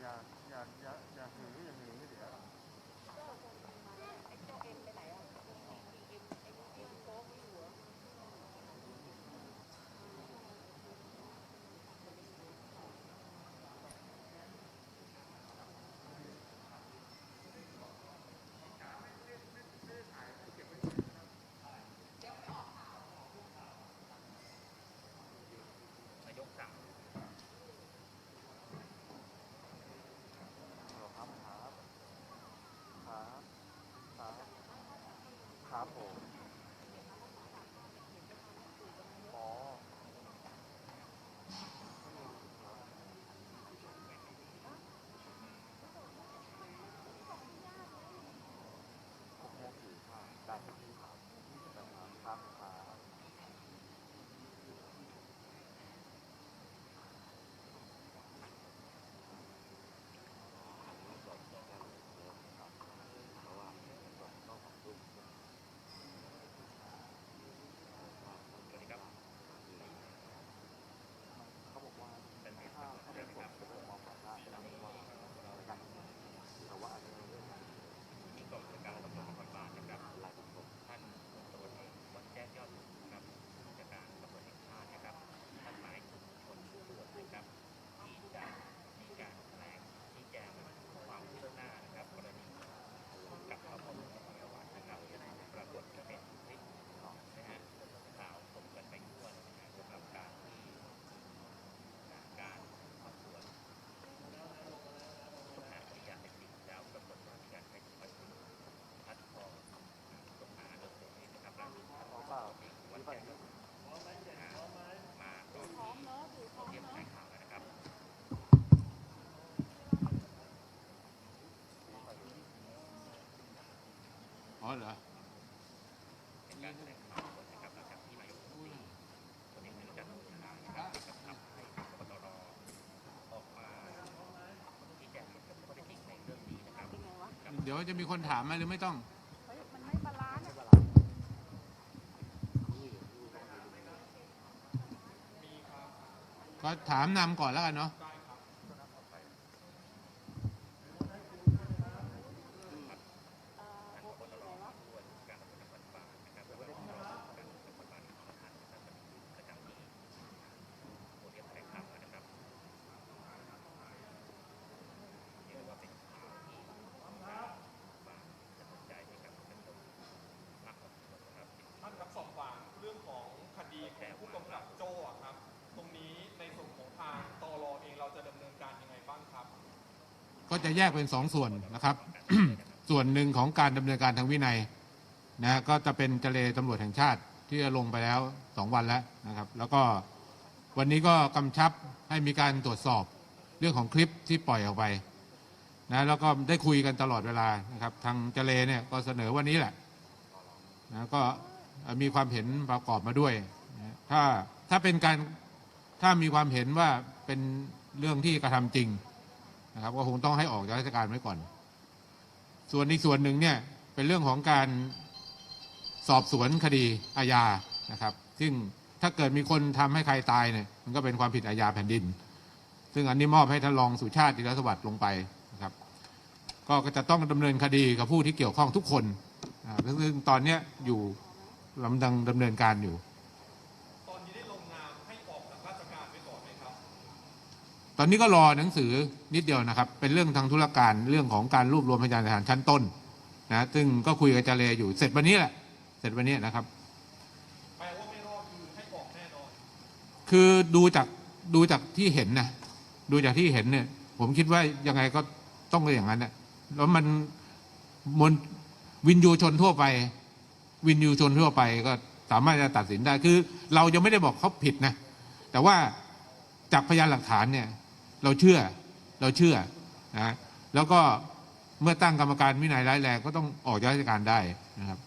อย่าอย่าอย่าอย่าหืออย่าหือเดี๋ยว นายกสั่ง ครับครับครับครับ ครับผมอ๋อ หกโมงสี่ค่ะได้ครับครับครับครับเขาบอกว่าถ้าถ้าเป็นคนจะมองว่าได้ว่าการแต่ว่าอันนี้ ที่กองบัญชาการตำรวจนครบาลนะครับท่านพลตำรวจเอกวัดแจ้งยอดสุขนะครับผู้จัดการตำรวจแห่งชาตินะครับท่านหมายถึงคนผู้ตรวจนะครับที่จะมีการแถลงชี้แจงความคืบหน้านะครับกรณีกับข้อมูลของประวัตินะครับปรากฏเป็นคลิปนะฮะข่าวส่งกันไปทั่วเลยนะฮะสำหรับการที่การสอบสวน ต้องหาพยานเป็นจริงแล้วปรากฏว่ามีการใช้ถุงพลาสติกพัดคอต้องหาโดยตัวเองนะครับล่าสุด เพราะว่า เองวันแจ้งมาตอนที่เรียบรายข่าวแล้วนะครับ อ๋อ เหรอเป็นการแถลงข่าวนะครับหลังจากที่นายกรัฐมนตรีพลเอกประยุทธ์จันทร์โอชานะครับได้กำชับให้กตรออกมาชี้แจงเกี่ยวกับข้อเท็จจริงในเรื่องนี้นะครับเดี๋ยวจะมีคนถามไหมหรือไม่ต้องมันไม่บาลานซ์อะก็ถามนำก่อนแล้วกันเนาะ เอ่อ ท่าน โอ้ พบตร ไหนวะ ด้วยการตำรวจนครบาลนะครับแล้วก็รองผู้การตำรวจนครบาลอีกสองท่านนะครับประจำที่โพเดียมแถลงข่าวนะครับเรียกว่าเป็นข่าวที่บางสะเทือนใจให้กับท่านผู้ชมมากพอสมควรนะครับ ท่านครับสอบถามเรื่องของคดีของผู้กำกับโจ้อะครับ ตรงนี้ในส่วนของทางตรเองเราจะดำเนินการยังไงบ้างครับ ก็จะแยกเป็นสองส่วนนะครับ ส่วนหนึ่งของการดำเนินการทางวินัยนะก็จะเป็นเจเลตำรวจแห่งชาติที่ลงไปแล้วสองวันแล้วนะครับ แล้วก็วันนี้ก็กำชับให้มีการตรวจสอบเรื่องของคลิปที่ปล่อยออกไปนะแล้วก็ได้คุยกันตลอดเวลานะครับ ทางเจเลเนี่ยก็เสนอวันนี้แหละนะก็มีความเห็นประกอบมาด้วยนะถ้าถ้าเป็นการถ้ามีความเห็นว่าเป็นเรื่องที่กระทำจริง นะครับก็คงต้องให้ออกจากราชการไว้ก่อน ส่วนอีกส่วนหนึ่งเนี่ยเป็นเรื่องของการสอบสวนคดีอาญานะครับ ซึ่งถ้าเกิดมีคนทำให้ใครตายเนี่ยมันก็เป็นความผิดอาญาแผ่นดิน ซึ่งอันนี้มอบให้ท่านรองสุชาติธีรสวัสดิ์ลงไปนะครับ ก็จะต้องดำเนินคดีกับผู้ที่เกี่ยวข้องทุกคนนะคซึ่งตอนเนี้อยู่ลำดังดำเนินการอยู่ ตอนนี้ได้ลงนามให้ออกจากราชการไปก่อนไหมครับ ตอนนี้ก็รอหนังสือนิดเดียวนะครับ เป็นเรื่องทางธุรการเรื่องของการรวบรวมพยานหลักฐานชั้นต้นนะซึ่งก็คุยกับเจเลอยู่เสร็จวันนี้แหละ เสร็จวันนี้นะครับแปลว่าไม่รอดคือให้ออกแน่นอนคือดูจากดูจากที่เห็นนะดูจากที่เห็นเนี่ย ผมคิดว่ายังไงก็ต้องเป็นอย่างนั้นนะแล้วมันมนวินยูชนทั่วไป วินยูชนทั่วไปก็สามารถจะตัดสินได้คือ เรายังไม่ได้บอกเขาผิดนะ แต่ว่าจากพยานหลักฐานเนี่ย เราเชื่อเราเชื่อนะแล้วก็เมื่อตั้งกรรมการวินัยร้ายแรงก็ต้องออกจากราชการได้นะครับ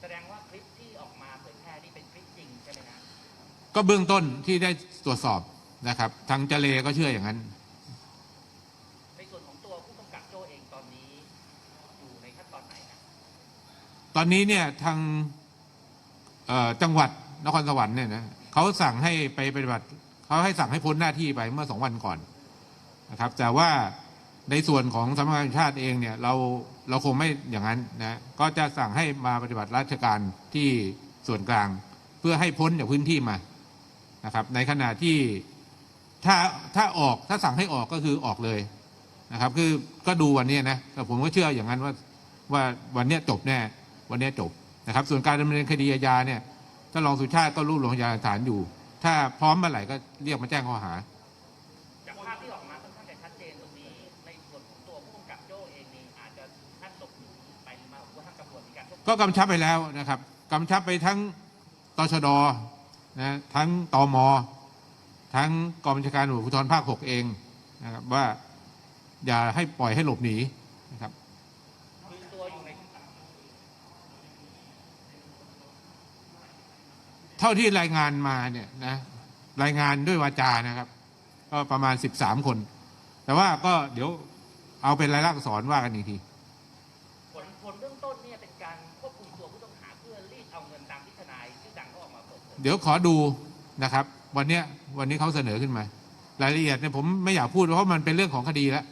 แสดงว่าคลิปที่ออกมาเผยแพร่นี่เป็นคลิปจริงใช่ไหมนะก็เบื้องต้นที่ได้ตรวจสอบนะครับ ทางเจเลก็เชื่ออย่างนั้น ในส่วนของตัวผู้กำกับโจ้เองตอนนี้อยู่ในขั้นตอนไหนนะตอนนี้เนี่ยทางเอ่อจังหวัดนครสวรรค์เนี่ยนะเขาสั่งให้ไปปฏิบัติ เขาให้สั่งให้พ้นหน้าที่ไปเมื่อสองวันก่อนนะครับ แต่ว่าในส่วนของสำนักงานชาติเองเนี่ยเราเราคงไม่อย่างนั้นนะก็จะสั่งให้มาปฏิบัติราชการที่ส่วนกลาง เพื่อให้พ้นจากพื้นที่มานะครับ ในขณะที่ถ้าถ้าออกถ้าสั่งให้ออกก็คือออกเลยนะครับ คือก็ดูวันนี้นะแต่ผมก็เชื่ออย่างนั้นว่าว่าวันนี้จบแน่วันนี้จบนะครับ ส่วนการดำเนินคดีอาญาเนี่ยท่านรองสุชาติก็รวบรวมพยานหลักฐานอยู่ ถ้าพร้อมเมื่อไหร่ก็เรียกมาแจ้งข้อหา จากภาพที่ออกมาค่อนข้างจะชัดเจนตรงนี้ ในส่วนของตัวผู้กำกับโจ้เองนี่อาจจะท่านหลบหนีไปมาหรือว่าทางตำรวจมีการควบคุมก็กำชับไปแล้วนะครับกำชับไปทั้งตชดนะทั้งตมทั้งกองบัญชาการตำรวจภูธรภาค6เองนะครับว่าอย่าให้ปล่อยให้หลบหนีนะครับ คือตัวอยู่ใน เท่าที่รายงานมาเนี่ยนะรายงานด้วยวาจานะครับ ก็ประมาณ 13 คน แต่ว่าก็เดี๋ยวเอาเป็นรายลักษณ์อักษรว่ากันอีกทีผลผลเบื้องต้นเนี่ยเป็นการควบคุมตัวผู้ต้องหาเพื่อรีดเอาเงินตามที่ทนายชื่อดังเขาออกมาเปิดเผยเดี๋ยวขอดูนะครับ วันเนี้ยวันนี้เขาเสนอขึ้นมา รายละเอียดเนี่ยผมไม่อยากพูดเพราะมันเป็นเรื่องของคดีแล้ว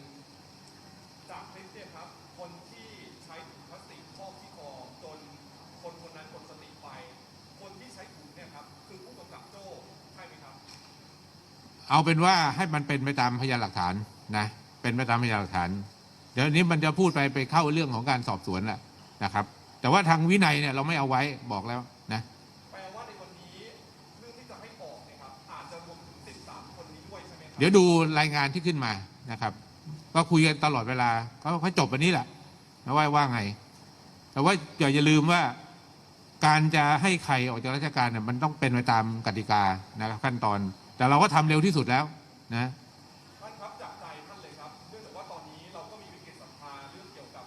จากคลิปเนี่ยครับ คนที่ใช้ถุงพลาสติกครอบที่คอจนคนคนนั้นหมดสติไป คนที่ใช้ถุงเนี่ยครับคือผู้กำกับโจ้ใช่ไหมครับ เอาเป็นว่าให้มันเป็นไปตามพยานหลักฐานนะเป็นไปตามพยานหลักฐาน เดี๋ยวนี้มันจะพูดไปไปเข้าเรื่องของการสอบสวนแหละนะครับ แต่ว่าทางวินัยเนี่ยเราไม่เอาไว้บอกแล้วนะแปลว่าในวันนี้เรื่องที่จะให้ออกเนี่ยครับอาจจะรวมถึง13คนนี้ด้วยใช่ไหมครัเดี๋ยวดูรายงานที่ขึ้นมานะครับ ก็คุยกันตลอดเวลาเขาเขาจบวันนี้แหละนะว่าว่าไง แต่ว่าอย่าอย่าลืมว่าการจะให้ใครออกจากราชการเนี่ยมันต้องเป็นไปตามกติกานะครับขั้นตอน แต่เราก็ทำเร็วที่สุดแล้วนะท่านครับจากใจท่านเลยครับเนื่องจากว่าตอนนี้เราก็มีวิกฤตศรัทธาเรื่องเกี่ยวกับ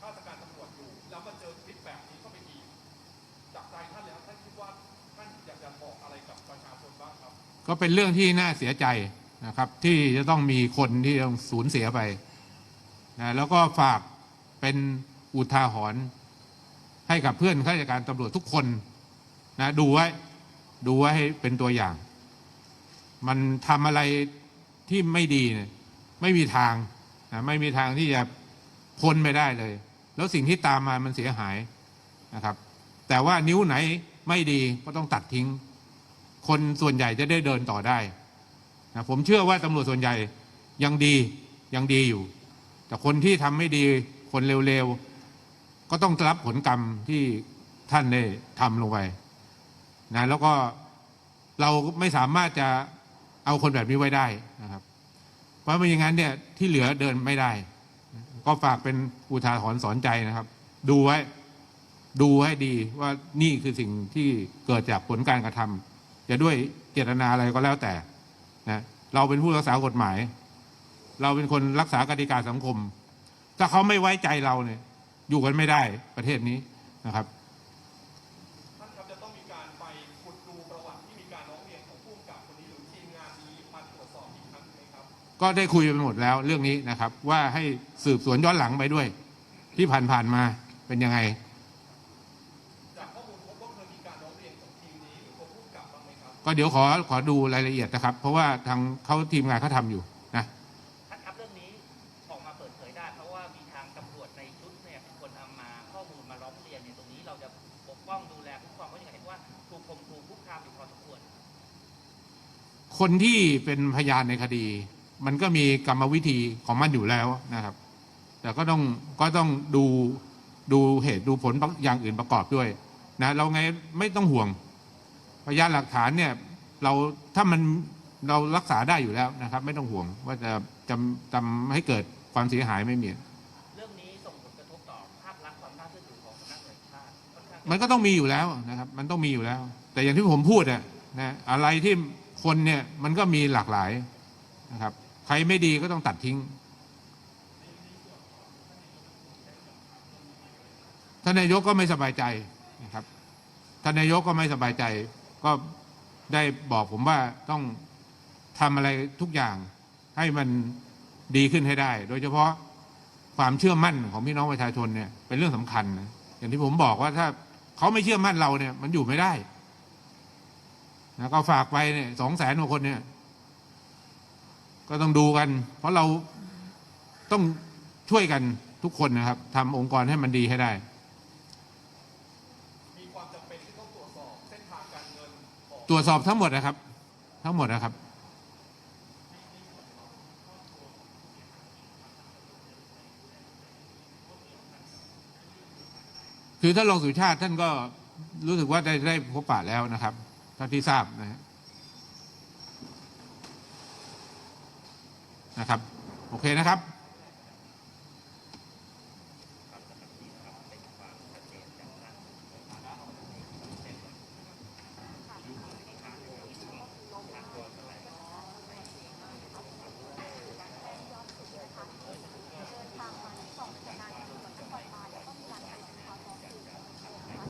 ข้าราชการตำรวจอยู่ แล้วมาเจอคลิปแบบนี้เข้าไปอีกจากใจท่านแล้วท่านคิดว่าท่านอยากจะบอกอะไรกับประชาชนบ้างครับ ก็เป็นเรื่องที่น่าเสียใจนะครับ ที่จะต้องมีคนที่ต้องสูญเสียไปนะแล้วก็ฝากเป็นอุทาหรณ์ให้กับเพื่อนข้าราชการตำรวจทุกคนนะดูไว้ดูไว้ให้เป็นตัวอย่าง มันทำอะไรที่ไม่ดีเนี่ยไม่มีทางนะไม่มีทางที่จะพ้นไปได้เลย แล้วสิ่งที่ตามมามันเสียหายนะครับ แต่ว่านิ้วไหนไม่ดีก็ต้องตัดทิ้ง คนส่วนใหญ่จะได้เดินต่อได้นะผมเชื่อว่าตำรวจส่วนใหญ่ยังดียังดีอยู่ แต่คนที่ทำไม่ดีคนเร็วๆ ก็ต้องรับผลกรรมที่ท่านได้ทำลงไปนะแล้วก็เราไม่สามารถจะ เอาคนแบบนี้ไว้ได้นะครับ เพราะไม่อย่างนั้นเนี่ยที่เหลือเดินไม่ได้ ก็ฝากเป็นอุทาหรณ์สอนใจนะครับ ดูไว้ ดูให้ดีว่านี่คือสิ่งที่เกิดจากผลการกระทำจะด้วยเจตนาอะไรก็แล้วแต่นะเราเป็นผู้รักษากฎหมาย เราเป็นคนรักษากติกาสังคม ถ้าเขาไม่ไว้ใจเราเนี่ย อยู่กันไม่ได้ประเทศนี้นะครับท่านครับจะต้องมีการไปขุดดูประวัติที่มีการร้องเรียนของผู้กำกับ ก็ได้คุยไปหมดแล้วเรื่องนี้นะครับ ว่าให้สืบสวนย้อนหลังไปด้วย ที่ผ่านๆมาเป็นยังไงจากข้อมูลพบว่าเคยมีการร้องเรียนของทีมนี้หรือตัวผู้กำกับบ้างไหมครับก็เดี๋ยวขอขอดูรายละเอียดนะครับ เพราะว่าทางเขาทีมงานเขาทำอยู่นะท่านครับเรื่องนี้ออกมาเปิดเผยได้ เพราะว่ามีทางตำรวจในชุดเนี่ยเป็นคนนำมาข้อมูลมาร้องเรียนเนี่ยตรงนี้เราจะปกป้องดูแลคุ้มครองเขาอย่างไรเห็นว่าถูกข่มขู่คุกคามอยู่พอสมควรคนที่เป็นพยานในคดี มันก็มีกรรมวิธีของมันอยู่แล้วนะครับ แต่ก็ต้องก็ต้องดูดูเหตุดูผลอย่างอื่นประกอบด้วยนะเราไงไม่ต้องห่วงพยานหลักฐานเนี่ยเราถ้ามันเรารักษาได้อยู่แล้วนะครับ ไม่ต้องห่วงว่าจะจำจำให้เกิดความเสียหายไม่มีเรื่องนี้ส่งผลกระทบต่อภาพลักษณ์ความน่าเชื่อถือของสำนักงานตำรวจแห่งชาติค่อนข้างมันก็ต้องมีอยู่แล้วนะครับ มันต้องมีอยู่แล้ว แต่อย่างที่ผมพูดอะนะอะไรที่คนเนี่ยมันก็มีหลากหลายนะครับ ใครไม่ดีก็ต้องตัดทิ้ง ท่านนายกก็ไม่สบายใจนะครับ ท่านนายกก็ไม่สบายใจ ก็ได้บอกผมว่าต้องทำอะไรทุกอย่างให้มันดีขึ้นให้ได้ โดยเฉพาะความเชื่อมั่นของพี่น้องประชาชนเนี่ยเป็นเรื่องสำคัญนะอย่างที่ผมบอกว่าถ้าเขาไม่เชื่อมั่นเราเนี่ย มันอยู่ไม่ได้นะก็ฝากไปเนี่ยสองแสนกว่าคนเนี่ย ก็ต้องดูกัน เพราะเราต้องช่วยกันทุกคนนะครับทำองค์กรให้มันดีให้ได้ มีความจำเป็นที่ต้องตรวจสอบเส้นทางการเงินของตรวจสอบทั้งหมดนะครับ ทั้งหมดนะครับ คือท่านรองสุชาติท่านก็รู้สึกว่าได้ได้พบปะแล้วนะครับเท่าที่ทราบนะฮะ นะครับ โอเคนะครับ